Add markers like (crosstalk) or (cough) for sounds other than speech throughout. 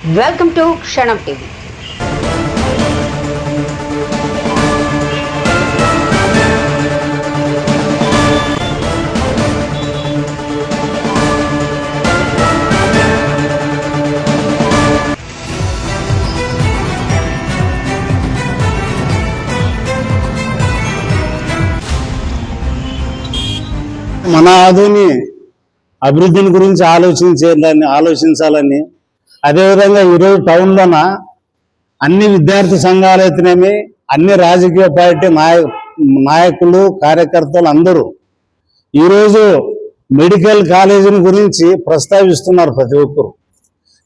Welcome to క్షణం TV. మన ఆధుని అభివృద్ధిని గురించి ఆలోచించాలని ఆలోచించాలని అదేవిధంగా ఈరోజు టౌన్లోన అన్ని విద్యార్థి సంఘాలు అయితేనేమి అన్ని రాజకీయ పార్టీ నాయ నాయకులు కార్యకర్తలు అందరూ ఈరోజు మెడికల్ కాలేజీని గురించి ప్రస్తావిస్తున్నారు ప్రతి ఒక్కరు.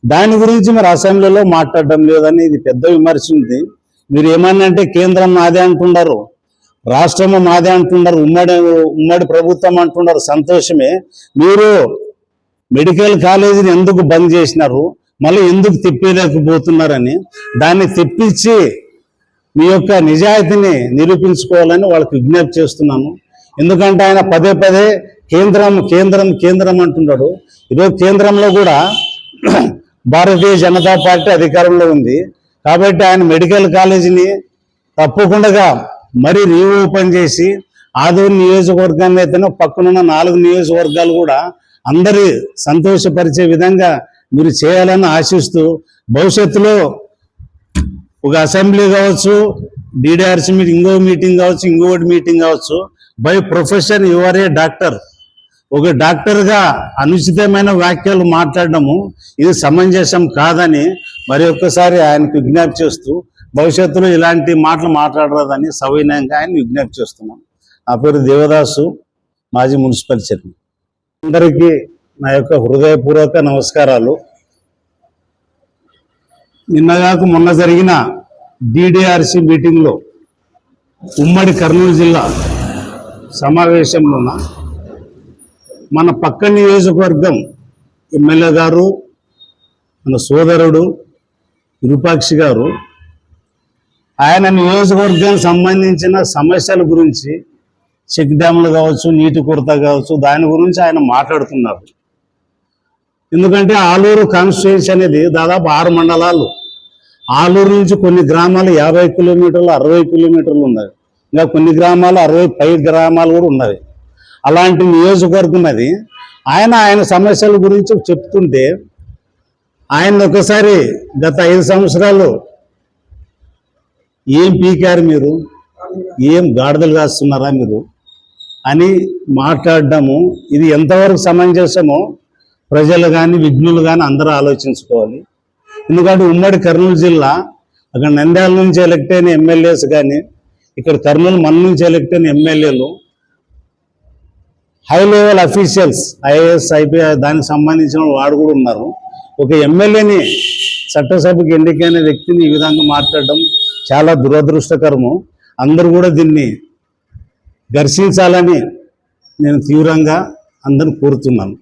దాని గురించి మరి అసెంబ్లీలో మాట్లాడడం లేదని ఇది పెద్ద విమర్శ ఉంది మీరు ఏమన్నంటే కేంద్రం నాదే అంటున్నారు రాష్ట్రము మాదే అంటున్నారు ఉమ్మడి ఉమ్మడి ప్రభుత్వం అంటున్నారు సంతోషమే. మీరు మెడికల్ కాలేజీని ఎందుకు బంద్ చేసినారు? మళ్ళీ ఎందుకు తిప్పలేకపోతున్నారని దాన్ని తిప్పించి మీ యొక్క నిజాయితీని నిరూపించుకోవాలని వాళ్ళకి విజ్ఞప్తి చేస్తున్నాను. ఎందుకంటే ఆయన పదే పదే కేంద్రం కేంద్రం కేంద్రం అంటున్నాడు. ఈరోజు కేంద్రంలో కూడా (clears throat) భారతీయ జనతా పార్టీ అధికారంలో ఉంది. కాబట్టి ఆయన మెడికల్ కాలేజీని తప్పకుండా మరీ రీఓపెన్ చేసి ఆదూరు నియోజకవర్గాన్ని అయితేనే పక్కనున్న నాలుగు నియోజకవర్గాలు కూడా అందరి సంతోషపరిచే విధంగా మీరు చేయాలని ఆశిస్తూ భవిష్యత్తులో ఒక అసెంబ్లీ కావచ్చు డిడిఆర్సీ మీటింగ్ ఇంకో మీటింగ్ కావచ్చు ఇంకోటి మీటింగ్ కావచ్చు by profession your a doctor. ఒక డాక్టర్గా అనుచితమైన వ్యాఖ్యలు మాట్లాడము ఇది సమంజసం కాదని మరి ఒక్కసారి ఆయనకు విజ్ఞప్తి చేస్తూ భవిష్యత్తులో ఇలాంటి మాటలు మాట్లాడరాదని సవినయంగా ఆయన విజ్ఞప్తి చేస్తున్నాను నా పేరు దేవదాసు మాజీ మున్సిపల్ చైర్మన్. అందరికీ నా యొక్క హృదయపూర్వక నమస్కారాలు. నిన్నగాక మొన్న జరిగిన డిడిఆర్సి మీటింగ్లో ఉమ్మడి కర్నూలు జిల్లా సమావేశంలోన మన పక్క నియోజకవర్గం ఎమ్మెల్యే గారు మన సోదరుడు విరూపాక్షి గారు ఆయన నియోజకవర్గానికి సంబంధించిన సమస్యల గురించి చెక్ డ్యాములు కావచ్చు నీటి కొరత కావచ్చు దాని గురించి ఆయన మాట్లాడుతున్నారు. ఎందుకంటే ఆలూరు కాన్స్టిట్యున్సీ అనేది దాదాపు ఆరు మండలాలు. ఆలూరు నుంచి కొన్ని గ్రామాలు యాభై కిలోమీటర్లు అరవై కిలోమీటర్లు ఉన్నాయి. ఇంకా కొన్ని గ్రామాలు అరవై పై గ్రామాలు కూడా ఉన్నవి అలాంటి నియోజకవర్గం అది. ఆయన ఆయన సమస్యల గురించి చెప్తుంటే ఆయన ఒకసారి గత ఐదు సంవత్సరాలు ఏం పీకారు మీరు? ఏం గాడిదలు కాస్తున్నారా మీరు? అని మాట్లాడడము ఇది ఎంతవరకు సమంజసమో ప్రజలు కానీ విఘ్నులు కానీ అందరూ ఆలోచించుకోవాలి. ఎందుకంటే ఉమ్మడి కర్నూలు జిల్లా అక్కడ నంద్యాల నుంచి ఎలక్ట్ అయిన ఎమ్మెల్యేస్ కానీ ఇక్కడ కర్నూలు మన నుంచి ఎలక్ట్ అయిన ఎమ్మెల్యేలు హై లెవెల్ అఫీషియల్స్ ఐఏఎస్ ఐపీఐ దానికి సంబంధించిన వాడు కూడా ఉన్నారు. ఒక ఎమ్మెల్యేని చట్టసభకు ఎన్నికైన వ్యక్తిని ఈ విధంగా మాట్లాడడం చాలా దురదృష్టకరము. అందరూ కూడా దీన్ని దర్శించాలని నేను తీవ్రంగా అందరిని కోరుతున్నాను.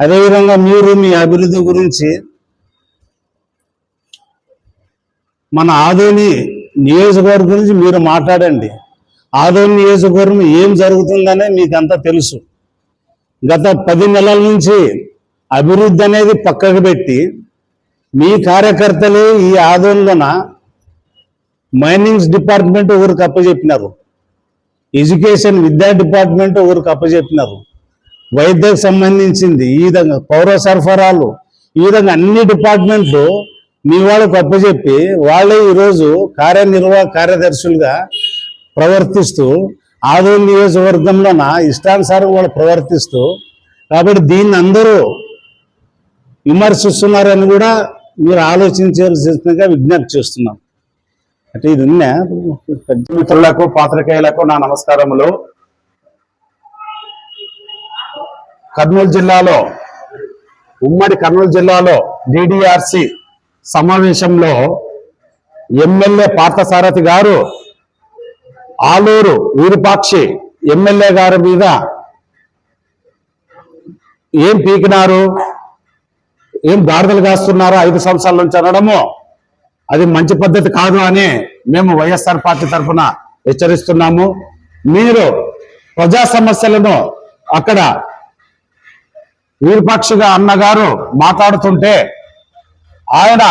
అదేవిధంగా మీరు మీ అభివృద్ధి గురించి మన ఆదోని నియోజకవర్గం గురించి మీరు మాట్లాడండి. ఆదోని నియోజకవర్గం ఏం జరుగుతుందనే మీకు అంతా తెలుసు. గత పది నెలల నుంచి అభివృద్ధి అనేది పక్కకు పెట్టి మీ కార్యకర్తలు ఈ ఆదోళన మైనింగ్స్ డిపార్ట్మెంట్ ఊరికి అప్పచెప్పినారు. ఎడ్యుకేషన్ విద్యా డిపార్ట్మెంట్ ఊరికి అప్పచెప్పినారు. వైద్యకు సంబంధించింది. ఈ విధంగా పౌర సరఫరాలు ఈ విధంగా అన్ని డిపార్ట్మెంట్లు మీ వాళ్ళకు అప్పచెప్పి వాళ్ళే ఈరోజు కార్యనిర్వాహక కార్యదర్శులుగా ప్రవర్తిస్తూ ఆదోళన నియోజకవర్గంలోన ఇష్టానుసారం వాళ్ళు ప్రవర్తిస్తూ కాబట్టి దీన్ని అందరూ విమర్శిస్తున్నారని కూడా మీరు ఆలోచించాల్సిందిగా విజ్ఞప్తి చేస్తున్నాం. అంటే ఇది ఉన్నా మిత్రులకు పాత్రికేయులకు నా నమస్కారములు. కర్నూలు జిల్లాలో ఉమ్మడి కర్నూలు జిల్లాలో డిడిఆర్సి సమావేశంలో ఎమ్మెల్యే పార్థసారథి గారు ఆలూరు వీరుపాక్షి ఎమ్మెల్యే గారి మీద ఏం పీకినారు? ఏం గాడిదలు కాస్తున్నారు ఐదు సంవత్సరాల నుంచి అనడము? అది మంచి పద్ధతి కాదు అని మేము వైఎస్ఆర్ పార్టీ తరఫున హెచ్చరిస్తున్నాము. మీరు ప్రజా సమస్యలను అక్కడ వీరపక్షిగా అన్నగారు మాట్లాడుతుంటే ఆయన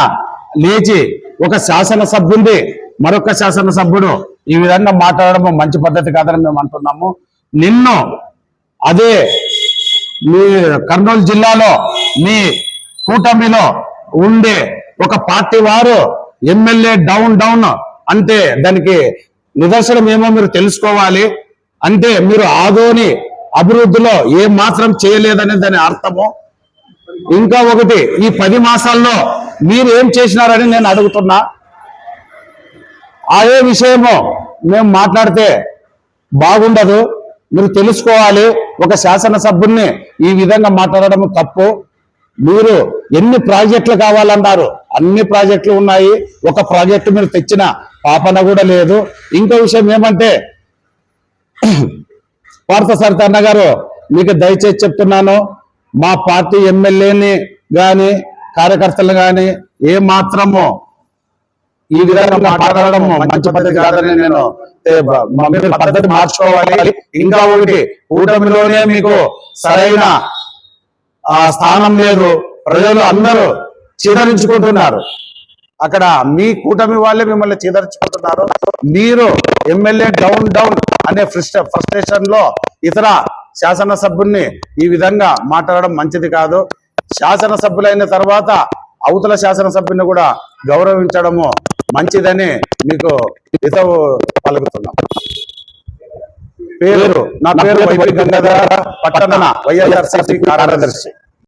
లేచి ఒక శాసనసభ్యుంది మరొక శాసనసభ్యుడు. ఈ విధంగా మాట్లాడడం మంచి పద్ధతి కాదని మేము అంటున్నాము. నిన్ను అదే మీ కర్నూలు జిల్లాలో మీ కూటమిలో ఉండే ఒక పార్టీ వారు ఎమ్మెల్యే డౌన్ డౌన్ అంటే దానికి నిదర్శనం ఏమో మీరు తెలుసుకోవాలి. అంటే మీరు ఆదోని అభివృద్ధిలో ఏ మాత్రం చేయలేదనే దాని అర్థము? ఇంకా ఒకటి ఈ పది మాసాల్లో మీరు ఏం చేసినారని నేను అడుగుతున్నా. అదే విషయము మేము మాట్లాడితే బాగుండదు. మీరు తెలుసుకోవాలి. ఒక శాసనసభ్యుల్ని ఈ విధంగా మాట్లాడడం తప్పు. మీరు ఎన్ని ప్రాజెక్టులు కావాలన్నారు? అన్ని ప్రాజెక్టులు ఉన్నాయి. ఒక ప్రాజెక్టు మీరు తెచ్చిన పాపన కూడా లేదు. ఇంకో విషయం ఏమంటే పార్థ సరిత గారు మీకు దయచేసి చెప్తున్నాను మా పార్టీ ఎమ్మెల్యేని కానీ కార్యకర్తలు కానీ ఏ మాత్రము ఈ విధంగా మాట్లాడడం మంచి పద్ధతి కాదని నేను పద్ధతి మార్చుకోవాలి. ఇంకా ఒకటి కూటమిలోనే మీకు సరైన ఆ స్థానం లేదు. ప్రజలు అందరూ చీదరించుకుంటున్నారు. అక్కడ మీ కూటమి వాళ్ళే మిమ్మల్ని చీదరించుకుంటున్నారు. మీరు ఎమ్మెల్యే డౌన్ డౌన్ అనే ఫ్రస్ట ఫ్రస్ట్రేషన్లో ఇతర శాసనసభ్యుల్ని ఈ విధంగా మాట్లాడడం మంచిది కాదు. శాసనసభ్యులైన తర్వాత అవతల శాసనసభ్యుని కూడా గౌరవించడము మంచిదని మీకు హితవు పలుకుతున్నాం. పేరు నా పేరు వైపి గంగాధర పట్టణ వైఎస్ఆర్సీపీ కార్యదర్శి.